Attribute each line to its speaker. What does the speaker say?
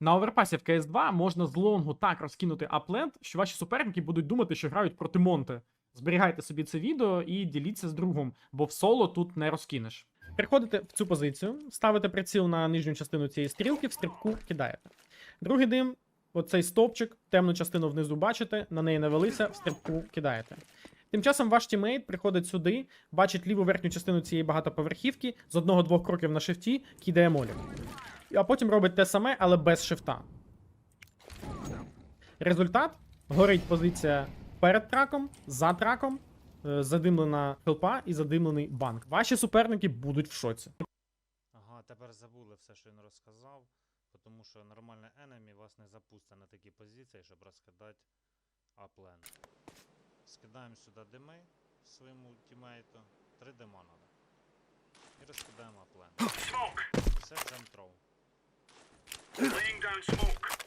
Speaker 1: На оверпасі в CS2 можна з лонгу так розкинути апленд, що ваші суперники будуть думати, що грають проти Монте. Зберігайте собі це відео і діліться з другом, бо в соло тут не розкинеш. Приходите в цю позицію, ставите приціл на нижню частину цієї стрілки, в стрибку кидаєте. Другий дим, оцей стовпчик, темну частину внизу бачите, на неї навелися, в стрибку кидаєте. Тим часом ваш тімейт приходить сюди, бачить ліву верхню частину цієї багатоповерхівки, з одного-двох кроків на шифті кидає молік. А потім робить те саме, але без шифта. Результат: горить позиція перед траком, за траком, е, задимлена хелпа і задимлений банк. Ваші суперники будуть в шоці.
Speaker 2: Ага, тепер забули все, що він розказав, тому що нормальне enemy вас не запустить на такі позиції, щоб розкидати аплен. Скидаємо сюди дими своєму тімейту. Три дима надо. І розкидаємо
Speaker 3: Laying down smoke.